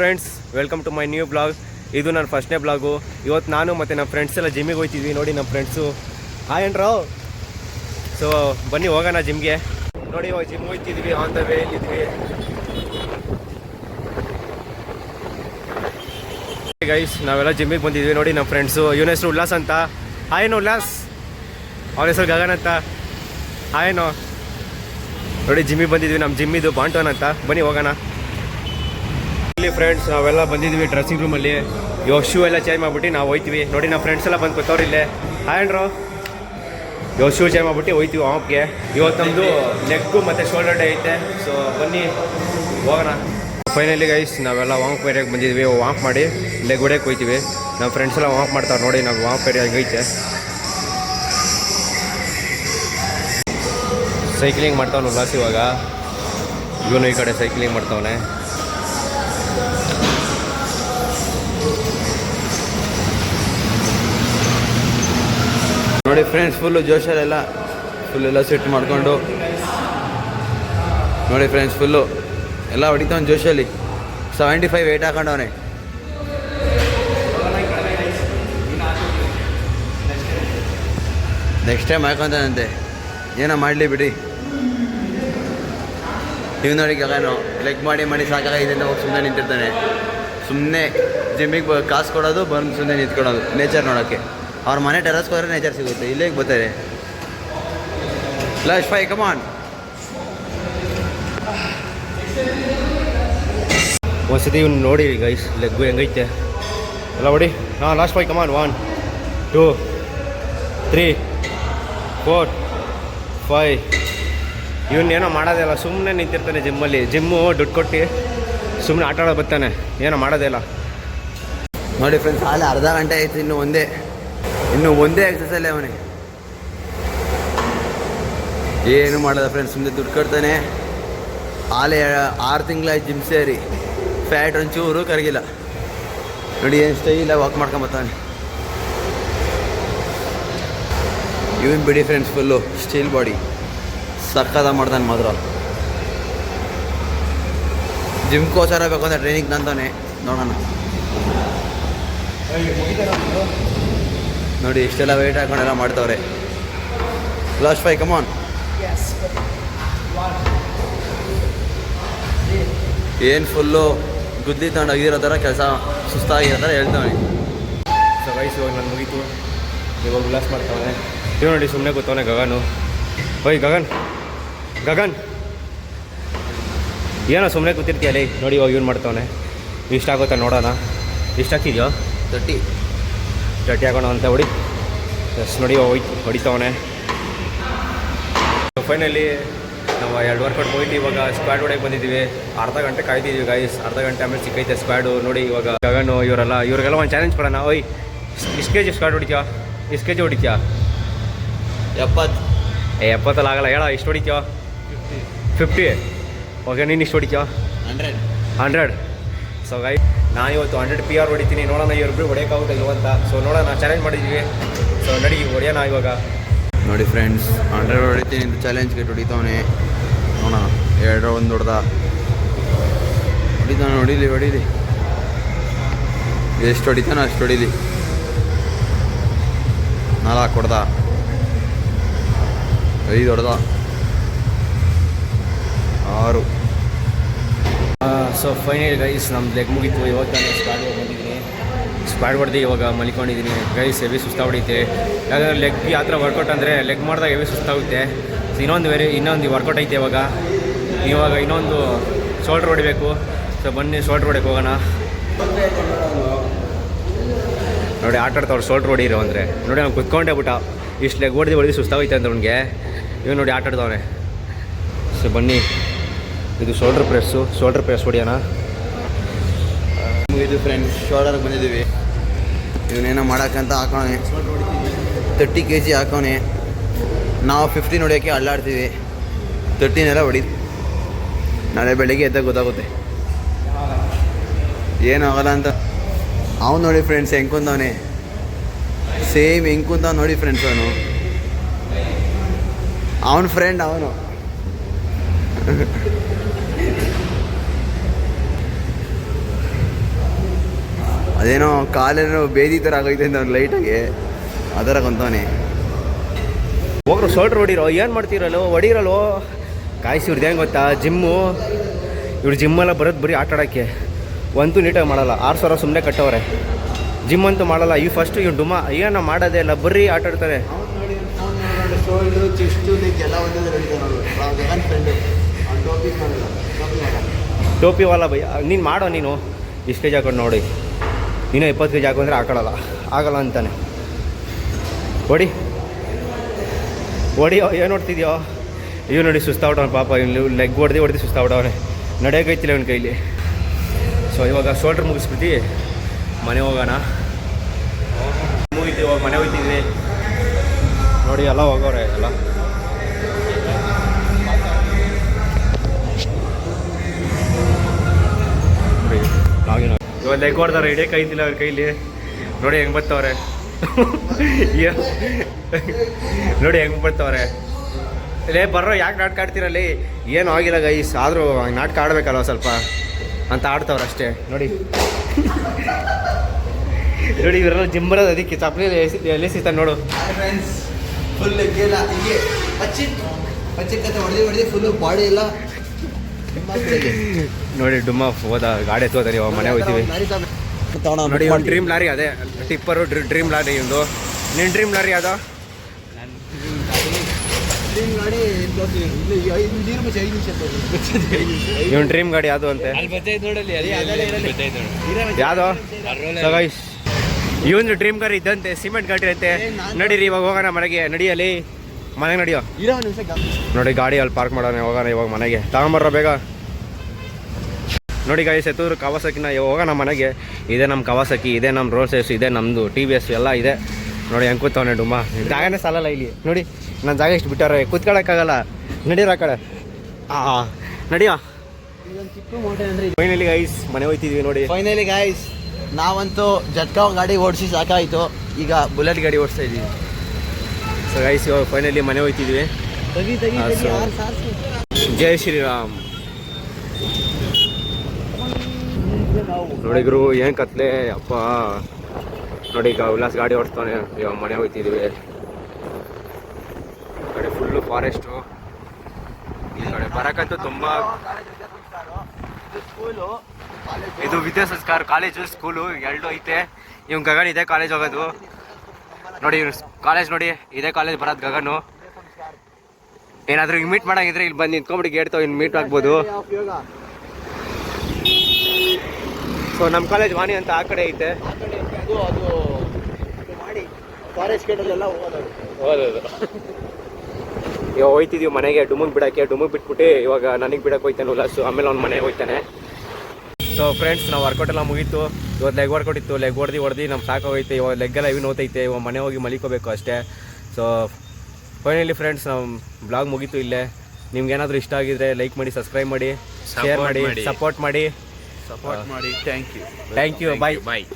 Friends welcome to my new blog ಇದು ನನ್ನ ಫಸ್ಟ್ನೇ ಬ್ಲಾಗು ಇವತ್ತು ನಾನು ಮತ್ತು ನಮ್ಮ ಫ್ರೆಂಡ್ಸ್ ಎಲ್ಲ ಜಿಮ್ಮಿಗೆ ಹೋಗ್ತಿದ್ವಿ ನೋಡಿ ನಮ್ಮ ಫ್ರೆಂಡ್ಸು ಹಾಯ್ ಏನ್ರೋ ಸೊ ಬನ್ನಿ, ಹೋಗೋಣ ಜಿಮ್ಗೆ ನೋಡಿ, ಇವಾಗ ಜಿಮ್ ಹೋಗ್ತಿದ್ವಿ ಆನ್ ದ ವೇ ಇದ್ವಿ ಗೈಸ್ ನಾವೆಲ್ಲ ಜಿಮ್ಮಿಗೆ ಬಂದಿದ್ವಿ. ನೋಡಿ ನಮ್ಮ ಫ್ರೆಂಡ್ಸು ಇವನ ಹೆಸರು ಉಲ್ಲಾಸ್ ಅಂತ. ಹಾಯೇನು ಉಲ್ಲಾಸ್. ಅವನ ಹೆಸರು ಗಗನ್ ಅಂತ. ಹಾಯೇನು ನೋಡಿ ಜಿಮ್ಮಿಗೆ ಬಂದಿದ್ವಿ. ನಮ್ಮ ಜಿಮ್ಮಿದು ಬಾಂಟೋನ್ ಅಂತ. ಬನ್ನಿ, ಹೋಗೋಣ. ಇಲ್ಲಿ ಫ್ರೆಂಡ್ಸ್ ನಾವೆಲ್ಲ ಬಂದಿದ್ವಿ ಡ್ರೆಸ್ಸಿಂಗ್ ರೂಮಲ್ಲಿ ಇವಾಗ ಶೂ ಎಲ್ಲ ಚೇಂಜ್ ಮಾಡ್ಬಿಟ್ಟು ನಾವು ಹೋಯ್ತೀವಿ. ನೋಡಿ ನಮ್ಮ ಫ್ರೆಂಡ್ಸ್ ಎಲ್ಲ ಬಂದು ಕೂತವ್ರು ಇಲ್ಲೇ. ಹಾಯ್ ಅಂಡ್ರು ಇವಾಗ ಶೂ ಚೇಂಜ್ ಮಾಡ್ಬಿಟ್ಟು ಹೋಯ್ತೀವಿ ಆಫ್ಗೆ ಇವತ್ತು ನಮ್ಮದು ನೆಕ್ಕು ಮತ್ತು ಶೋಲ್ಡರ್ ಡೇ ಐತೆ. ಸೊ ಬನ್ನಿ, ಹೋಗೋಣ. ಫೈನಲಿ ಗೈಸ್ ನಾವೆಲ್ಲ ವಾಂಕ್ ಏರಿಯಾಗೆ ಬಂದಿದ್ವಿ ವಾಂಕ್ ಮಾಡಿ ಲೆಗ್ ಹೊಡೆಯಕ್ಕೆ ಹೋಯ್ತೀವಿ. ನಮ್ಮ ಫ್ರೆಂಡ್ಸ್ ಎಲ್ಲ ವಾಂಕ್ ಮಾಡ್ತಾರೆ ನೋಡಿ ನಾವು ವಾಂಕ್ ಏರಿಯಾಗೆ ಐತೆ. ಸೈಕ್ಲಿಂಗ್ ಮಾಡ್ತಾವನು ಉಲ್ಲಾಸ್ ಇವಾಗ. ಇವನು ಈ ಕಡೆ ಸೈಕ್ಲಿಂಗ್ ಮಾಡ್ತಾವನೆ. ನೋಡಿ ಫ್ರೆಂಡ್ಸ್ ಫುಲ್ಲು ಜೋಶಲ್ಲೆಲ್ಲ ಫುಲ್ ಎಲ್ಲ ಸೆಟ್ ಮಾಡಿಕೊಂಡು. ನೋಡಿ ಫ್ರೆಂಡ್ಸ್ ಫುಲ್ಲು ಎಲ್ಲ ಹೊಡಿತಾವನು ಜೋಶಲ್ಲಿ. ಸೆವೆಂಟಿ ಫೈವ್ ಏಯ್ಟ್ ಹಾಕೊಂಡವನೆ. ನೆಕ್ಸ್ಟ್ ಟೈಮ್ ಹಾಕೊಂತಾನಂತೆ. ಏನೋ ಮಾಡಲಿ ಬಿಡಿ. ನೀವು ನೋಡಿ ಗಗನು ಲೆಗ್ ಮಾಡಿ ಮಾಡಿ ಸಾಕಾಗ ಇದೆಲ್ಲ ಹೋಗಿ ಸುಮ್ಮನೆ ನಿಂತಿರ್ತಾನೆ. ಸುಮ್ಮನೆ ಜಿಮ್ಮಿಗೆ ಕಾಸು ಕೊಡೋದು, ಬಂದು ಸುಮ್ಮನೆ ನಿಂತ್ಕೊಡೋದು ನೇಚರ್ ನೋಡೋಕ್ಕೆ. ಅವ್ರ ಮನೆ ಟೆರಸ್ಗೆ ಹೋದ್ರೆ ನೇಚರ್ ಸಿಗುತ್ತೆ. ಇಲ್ಲೇ ಬರ್ತಾರೆ. ಲಶ್ ಫೈ ಕಮಾನ್ ಒಂದ್ಸತಿ ಇವ್ನು ನೋಡಿ ಗೈಸ್ ಲೆಗ್ಗು ಹೆಂಗೈತೆ. ಎಲ್ಲ ಹೊಡಿ. ಹಾಂ last five come on one two three four five ಇವನ್ನೇನೋ ಮಾಡೋದಿಲ್ಲ ಸುಮ್ಮನೆ ನಿಂತಿರ್ತಾನೆ ಜಿಮ್ಮಲ್ಲಿ ಜಿಮ್ಮು ದುಡ್ಡು ಕೊಟ್ಟು ಸುಮ್ಮನೆ ಆಟ ಆಡೋ ಬರ್ತಾನೆ. ಏನೋ ಮಾಡೋದೇ ಇಲ್ಲ. ನೋಡಿ ಫ್ರೆಂಡ್ಸ್ ಹಾಲೆ ಅರ್ಧ ಗಂಟೆ ಆಯ್ತು ಇನ್ನು ಒಂದೇ. ಇನ್ನು ಒಂದೇ ಎಕ್ಸಸೈಸ್ ಅವನಿಗೆ. ಏನು ಮಾಡೋದ ಫ್ರೆಂಡ್ಸ್ ಸುಮ್ಮನೆ ದುಡ್ಡು ಕಟ್ತಾನೆ. ಆಲೆ, ಆರು ತಿಂಗಳಾಯ್ತು ಜಿಮ್ ಸೇರಿ. ಫ್ಯಾಟ್ ಒಂಚೂರು ಕರಗಿಲ್ಲ. ನೋಡಿ ಏನು ಸ್ಟೈಲಾಗಿ ವಾಕ್ ಮಾಡ್ಕೊಂಬತ್ತಾನೆ ಇವನ್ ಬಿಡಿ ಫ್ರೆಂಡ್ಸ್ ಫುಲ್ಲು ಸ್ಟೀಲ್ ಬಾಡಿ ಸಕ್ಕದ ಮಾಡ್ತಾನೆ ಮಾತ್ರ ಜಿಮ್ಗೋಸ್ಕರ ಬೇಕು ಅಂದರೆ ಟ್ರೈನಿಂಗ್ ನಂತಾನೆ ನೋಡೋಣ. ನೋಡಿ ಇಷ್ಟೆಲ್ಲ ವೆಯ್ಟ್ ಹಾಕೊಂಡೆಲ್ಲ ಮಾಡ್ತವ್ರೆ. ಲಾಸ್ಟ್ ಫೈ ಕಮಾನ್ ಏನು ಫುಲ್ಲು ಗುದ್ಲಿ ತಗೊಂಡು ಆಗಿರೋ ಥರ ಕೆಲಸ ಸುಸ್ತಾಗಿರೋ ಥರ ಹೇಳ್ತಾವೆ ಸೊ ವಯಸ್ಸು ಇವಾಗ ನಾನು ಮುಗೀತು. ಇವಾಗ ಉಲ್ಲಾಸ್ ಮಾಡ್ತಾವೆ ಇವ್ ನೋಡಿ ಸುಮ್ಮನೆ ಕೂತವನೆ ಗಗನು. ಓಯ್ ಗಗನ್. ಗಗನ್. ಏನೋ ಸುಮ್ಮನೆ ಕೂತಿರ್ತೀಯಲ್ಲಿ ನೋಡಿ ಇವಾಗ ಇವ್ನು ಮಾಡ್ತಾವನೆ. ಇಷ್ಟ ಆಗುತ್ತಾ ನೋಡೋಣ? ಇಷ್ಟ ಆಗ್ತಿದ್ಯೋ? ತರ್ಟಿ ಗಟ್ಟಿ ಹಾಕೋಣ ಅಂತ ಹೊಡಿ. ಎಸ್ ನೋಡಿ ಹೋಯ್ತು ಹೊಡಿತಾವನೆ. ಫೈನಲಿ ನಾವು ಎರಡು ವರ್ಕೌಟ್ ಹೋಯ್ತು ಇವಾಗ ಸ್ಕ್ವಾಡ್ ಹೊಡೆಗೆ ಬಂದಿದ್ದೀವಿ. ಅರ್ಧ ಗಂಟೆ ಕಾಯ್ತಿದ್ದೀವಿ ಗಾಯ್ಸ್ ಅರ್ಧ ಗಂಟೆ ಆಮೇಲೆ ಸಿಕ್ಕೈತೆ ಸ್ಕ್ವಾಡು ನೋಡಿ ಇವಾಗ ಗಗನು ಇವರೆಲ್ಲ ಇವ್ರಿಗೆಲ್ಲ ಒಂದು ಚಾಲೆಂಜ್ ಕೊಡೋಣ. ಓಯ್ ಇಷ್ಟು ಕೆ ಜಿ ಸ್ಕ್ವಾಡ್ ಹೊಡಿತೀವ ಇಷ್ಟು ಕೆ ಜಿ ಹೊಡಿತೀಯ? ಎಪ್ಪತ್ತು ಏ ಎಪ್ಪತ್ತಲ್ಲ ಆಗಲ್ಲ ಹೇಳ ಇಷ್ಟು ಹೊಡಿತೀವ ಫಿಫ್ಟಿ. ಓಕೆ ನೀನು ಇಷ್ಟು ಹೊಡಿತೀವ ಹಂಡ್ರೆಡ್. ಹಂಡ್ರೆಡ್. ಸೊ ಗೈ ನಾನು ಇವತ್ತು ಹಂಡ್ರೆಡ್ ಪಿ ಆರ್ ಹೊಡಿತೀನಿ. ನೋಡೋಣ ಇವ್ರಿಬ್ರು ಹೊಡೆಯೋಕ್ಕಾಗುತ್ತೆ ಇಲ್ವಂತ ಸೊ ನೋಡೋಣ ಚಾಲೆಂಜ್ ಮಾಡಿದ್ವಿ. ಸೊ ನಡಿ, ಹೊಡೆಯೋಣ ಇವಾಗ. ನೋಡಿ ಫ್ರೆಂಡ್ಸ್ ಹಂಡ್ರೆಡ್ ಹೊಡಿತೀನಿ ಅಂತ ಚಾಲೆಂಜ್ಗೆ ಹೊಡಿತಾವನೆ. ನೋಡೋಣ, ಎರಡರ ಒಂದು ಹೊಡೆದ. ಹೊಡಿತಾನೆ, ಹೊಡಿಲಿ ಹೊಡಿಲಿ. ಎಷ್ಟು ಹೊಡಿತಾನೆ ಅಷ್ಟು ಹೊಡಿಲಿ. ನಾಲ್ಕು ಹೊಡೆದ. ಐದು ಹೊಡೆದ. ಆರು. ಸೊ ಫೈನಲ್ ಗೈಸ್ ನಮ್ಮ ಲೆಗ್ ಮುಗಿತು. ಇವಾಗ ನಾನು ಸ್ಕ್ವಾಡ್ ಬಂದಿದ್ದೀನಿ. ಸ್ಕ್ವಾಡ್ ಹೊಡೆದು ಇವಾಗ ಮಲ್ಕೊಂಡಿದ್ದೀನಿ. ಗೈಸ್ ಹೆವಿ ಸುಸ್ತಾ ಹೊಡಿತೆ ಯಾಕಂದರೆ ಲೆಗ್ ಆ ಥರ ವರ್ಕೌಟ್ ಅಂದರೆ ಲೆಗ್ ಮಾಡಿದಾಗ ಹೆವಿ ಸುಸ್ತಾಗುತ್ತೆ. ಸೊ ಇನ್ನೊಂದು ವೆರಿ ಇನ್ನೊಂದು ವರ್ಕೌಟ್ ಐತೆ ಇವಾಗ. ಇವಾಗ ಇನ್ನೊಂದು ಶೋಲ್ಡ್ರ್ ಹೊಡಿಬೇಕು. ಸೊ ಬನ್ನಿ ಶೋಲ್ಡ್ರ್ ಹೊಡಕ್ಕೆ ಹೋಗೋಣ. ನೋಡಿ, ಆಟ ಆಡ್ತಾವ್ರು ಶೋಲ್ಡ್ರ್ ಹೊಡಿರೋ ಅಂದರೆ. ನೋಡಿ ಅವ್ನು ಕುತ್ಕೊಂಡೇ ಬಿಟ್ಟ. ಇಷ್ಟು ಲೆಗ್ ಹೊಡೆದು ಹೊಡೆದು ಸುಸ್ತಾಗೈತೆ ಅಂತ ಅವ್ನಿಗೆ. ಇವ್ ನೋಡಿ ಆಟ ಸೊ ಬನ್ನಿ. ಇದು ಶೋಲ್ಡ್ರ್ ಪ್ರೆಸ್ಸು ಶೋಲ್ಡ್ರ್ ಪ್ರೆಸ್ ಹೊಡಿಯೋಣ. ಇದು ಫ್ರೆಂಡ್ಸ್ ಶೋಲ್ಡರ್ಗೆ ಬಂದಿದ್ದೀವಿ. ಇವನೇನೋ ಮಾಡೋಕ್ಕಂತ ಹಾಕೋಣೆ. ತರ್ಟಿ ಕೆ ಜಿ ಹಾಕೋಣೆ. ನಾವು ಫಿಫ್ಟೀನ್ ಹೊಡಿಯೋಕ್ಕೆ ಅಲ್ಲಾಡ್ತೀವಿ. ತರ್ಟಿನೆಲ್ಲ ಹೊಡಿ. ನಾಳೆ ಬೆಳಿಗ್ಗೆ ಎದ್ದಾಗ ಗೊತ್ತಾಗುತ್ತೆ. ಏನು ಆಗಲ್ಲ ಅಂತ. ಅವ್ನು ನೋಡಿ ಫ್ರೆಂಡ್ಸ್ ಹೆಂಗೆ ಸೇಮ್ ಹೆಂಗೆ ನೋಡಿ ಫ್ರೆಂಡ್ಸ್ ಅವನು. ಅವನ ಫ್ರೆಂಡ್ ಅವನು. ಅದೇನೋ ಕಾಲೇನೋ ಬೇದಿ ಥರ ಆಗೈತೆ ಅಂತ ಅವ್ನು ಲೈಟಾಗಿ ಆ ಥರ ಕೊಂತವನೆ. ಹೋಗ್ರು ಶೋಲ್ಡರ್ ಹೊಡಿರೋ, ಏನು ಮಾಡ್ತೀರಲ್ಲೋ, ಹೊಡಿರಲ್ಲೋ. ಕಾಯಿಸಿ ಇವ್ರದ್ದು ಹೆಂಗೆ ಗೊತ್ತಾ? ಜಿಮ್ಮು. ಇವ್ರು ಜಿಮ್ಮೆಲ್ಲ ಬರೋದು ಬರೀ ಆಟ ಆಡೋಕ್ಕೆ. ಒಂತೂ ನೀಟಾಗಿ ಮಾಡಲ್ಲ. ಆರು ಸಾವಿರ ಸುಮ್ಮನೆ ಕಟ್ಟವ್ರೆ. ಜಿಮ್ ಅಂತೂ ಮಾಡಲ್ಲ. ಈ ಫಸ್ಟು ಇವ್ನು ಡುಮ ಏನೋ ಮಾಡೋದೇ ಇಲ್ಲ. ಬರೀ ಆಟ ಆಡ್ತಾರೆ. ಟೋಪಿ ವಾಲ ಬೈ ನೀನು ಮಾಡೋ ನೀನು. ಇಷ್ಟು ಕೆ ಹಾಕೊಂಡು ನೋಡಿ. ನೀನು ಇಪ್ಪತ್ತು ಕೆ ಜಿ ಅಂದರೆ ಹಾಕೊಳ್ಳಲ್ಲ ಆಗಲ್ಲ ಅಂತಾನೆ. ಹೊಡಿ ಹೊಡಿ ಏನು ನೋಡ್ತಿದ್ಯೋ? ಇವ್ ನೋಡಿ ಸುಸ್ತಾವ್ಟವನು ಪಾಪ. ಇಲ್ಲಿ ಲೆಗ್ ಹೊಡೆದು ಹೊಡೆದು ಸುಸ್ತಾವ್ಟವನೆ ನಡೆಯೋಕೈತಿಲ್ಲ ಅವನ ಕೈಲಿ. ಸೊ ಇವಾಗ ಶೋಲ್ಡ್ರ್ ಮುಗಿಸ್ಬಿಟ್ಟು ಮನೆ ಹೋಗೋಣ. ಹೋಗಿದ್ದೀವಿ ಮನೆ ಹೋಗ್ತಿದ್ವಿ. ನೋಡಿ, ಎಲ್ಲ ಹೋಗೋರೆ, ಎಲ್ಲ. ನಾವಿನ ಹೆಗ್ ಇಡೇ ಕೈತಿಲ್ಲ ಅವ್ರ ಕೈಲಿ. ನೋಡಿ ಹೆಂಗೆ ಬರ್ತವ್ರೆ ನೋಡಿ ಹೆಂಗೆ ಬರ್ತವ್ರೆ ಲೇ, ಬರ್ರೋ, ಯಾಕೆ ನಾಟಕ ಆಡ್ತೀರಲ್ಲಿ? ಏನು ಆಗಿಲ್ಲ ಗೈಸ್ ಆದರೂ ನಾಟಕ ಆಡ್ಬೇಕಲ್ವ ಸ್ವಲ್ಪ? ಅಂತ ಆಡ್ತವ್ರೆ ಅಷ್ಟೇ. ನೋಡಿ. ನೋಡಿ, ಇವರೆಲ್ಲ ಜಿಮ್ ಬರೋದು ಅದಕ್ಕೆ ಚಪ್ಪಲಿ ಎಲ್ಲಿ ಸಿಗ್ತಾನೆ ನೋಡು. ಫುಲ್ ಹೀಗೆ. ಹಚ್ಚಿ ಕತೆ ಹೊಡೆದು ಹೊಡೆದು ಫುಲ್ಲು ಬಾಡಿ ಎಲ್ಲ ನೋಡಿ ಡುಮ್ಮ ಹೋದ ಗಾಡಿ ಎತ್ತೋದಾರೆ ಇವಾಗ ಮನೆ ಹೋಗ್ತೀವಿ. ನೋಡಿ ಒಂದು ಡ್ರೀಮ್ ಲಾರಿ ಅದೇ, ಟಿಪ್ಪರು ಡ್ರೀಮ್ ಲಾರಿ ಒಂದು ನಿನ್ ಡ್ರೀಮ್ ಲಾರಿ ಅದ ಇವನ್ ಡ್ರೀಮ್ ಗಾಡಿ ಯಾವುದು ಅಂತೆ? ಯಾವ್ದು? ಇವನ್ ಡ್ರೀಮ್ ಗಾಡಿ ಇದ್ದಂತೆ, ಸಿಮೆಂಟ್ ಗಾಡಿ ಅಂತೆ. ನಡೀರಿ, ಇವಾಗ ಹೋಗೋಣ ಮನೆಗೆ, ನಡಿಯಲಿ. ಮನೆಗೆ ನಡಿಯೋ. ಇರೋ ಒಂದು ನಿಮಿಷ ನೋಡಿ ಗಾಡಿ ಅಲ್ಲಿ ಪಾರ್ಕ್ ಮಾಡೋಣ ಹೋಗೋಣ ಇವಾಗ ಮನೆಗೆ. ತಗೊಂಬರ್ರ ಬೇಗ. ನೋಡಿ ಗಾಡಿ ಎತ್ತೂರು ಕವಾಸಕಿನ ಇವಾಗ ಹೋಗೋಣ ಮನೆಗೆ. ಇದೆ ನಮ್ಮ ಕವಾಸಕಿ ಇದೆ ನಮ್ಮ ರೋಲ್ಸ್ ಎಸ್ ಇದೆ ನಮ್ಮದು ಟಿ ವಿ ಎಸ್ ಎಲ್ಲ ಇದೆ. ನೋಡಿ ಹೆಂಗೆ ಕೂತವನೆ ಡುಮ್ಮ ಜಾಗನೇ ಸಾಲಲ್ಲ ಇಲ್ಲಿ. ನೋಡಿ ನನ್ನ ಜಾಗ ಇಷ್ಟು ಬಿಟ್ಟಾರೆ. ಕೂತ್ಕೊಳ್ಳೋಕ್ಕಾಗಲ್ಲ ನಡೀರ ಆ ಕಡೆ. ಆ ನಡಿಯೋ. ಫೈನಲಿ ಗೈಸ್ ಮನೆ ಹೋಯ್ತಿದ್ವಿ ನೋಡಿ. ಫೈನಲಿ ಗಾಯ್ಸ್ ನಾವಂತೂ ಜಟ್ಕಾ ಗಾಡಿ ಓಡಿಸಿ ಸಾಕಾಯಿತು. ಈಗ ಬುಲೆಟ್ ಗಾಡಿ ಓಡಿಸ್ತಾ ಇದ್ದೀವಿ ಸೊ ಗೈಸ್ ಇವಾಗ ಫೈನಲಿ ಮನೆ ಹೋಯ್ತಿದ್ವಿ? ಜೈ ಶ್ರೀರಾಮ್. ನೋಡಿದ್ರು ಏನು ಕತ್ಲೆ? ಅಪ್ಪ. ನೋಡಿ ಈಗ ಉಲ್ಲಾಸ್ ಗಾಡಿ ಓಡಿಸ್ತಾನೆ. ಇವಾಗ ಮನೆ ಹೋಯ್ತಿದ್ವಿ. ಕಡೆ ಫುಲ್ಲು ಫಾರೆಸ್ಟು ಈ ಕಡೆ ಬರಕಂತೂ ತುಂಬಾ ಇದು ವಿದ್ಯಾ ಸಂಸ್ಕಾರ ಕಾಲೇಜು ಸ್ಕೂಲು ಎರಡು ಐತೆ. ಇವ್ ಗಗನ್ ಇದೆ ಕಾಲೇಜ್ ಹೋಗೋದು. ನೋಡಿ ಇವ್ರು ಕಾಲೇಜ್ ನೋಡಿ, ಇದೇ ಕಾಲೇಜ್ ಬರೋದು ಗಗನು. ಏನಾದರೂ ಹಿಂಗೆ ಮೀಟ್ ಮಾಡಂಗಿದ್ರೆ ಇಲ್ಲಿ ಬಂದು ನಿಂತ್ಕೊಂಬಿಟ್ಟು ಗೇಟ್ ಇನ್ನು ಮೀಟ್ ಆಗ್ಬೋದು. ಸೊ ನಮ್ಮ ಕಾಲೇಜ್ ವಾಣಿ ಅಂತ ಆ ಕಡೆ ಐತೆ. ಇವಾಗ ಹೋಯ್ತಿದೀವಿ ಮನೆಗೆ ಡುಮುಗ್ ಬಿಡಕ್ಕೆ ಡುಮುಗ್ ಬಿಟ್ಬಿಟ್ಟು ಇವಾಗ ನನಗೆ ಬಿಡಕ್ಕೆ ಹೋಯ್ತಾನೆ ಉಲ್ಲಾಸು. ಆಮೇಲೆ ಅವ್ನ ಮನೆಗೆ ಹೋಯ್ತಾನೆ. ಸೊ ಫ್ರೆಂಡ್ಸ್ ನಾವು ವರ್ಕೌಟ್ ಎಲ್ಲ ಮುಗೀತು. ಇವತ್ತು ಲೆಗ್ ವರ್ಕೌಟ್ ಇತ್ತು. ಲೆಗ್ ಹೊಡೆದು ಹೊಡೆದು ಸಾಕು ಸಾಕಾಗೋಯ್ತು ಇವಾಗ ಲೆಗ್ ಎಲ್ಲ ಇವು ನೋತೈತೆ ಇವಾಗ ಮನೆ ಹೋಗಿ ಮಲಿಕೋಬೇಕು ಅಷ್ಟೇ. ಸೊ ಫೈನಲಿ ಫ್ರೆಂಡ್ಸ್ ನಮ್ಮ ಬ್ಲಾಗ್ ಮುಗೀತು ಇಲ್ಲೇ. ನಿಮ್ಗೇನಾದರೂ ಇಷ್ಟ ಆಗಿದ್ರೆ ಲೈಕ್ ಮಾಡಿ ಸಬ್ಸ್ಕ್ರೈಬ್ ಮಾಡಿ ಶೇರ್ ಮಾಡಿ ಸಪೋರ್ಟ್ ಮಾಡಿ. ಸಪೋರ್ಟ್ ಮಾಡಿ. Thank you thank you bye bye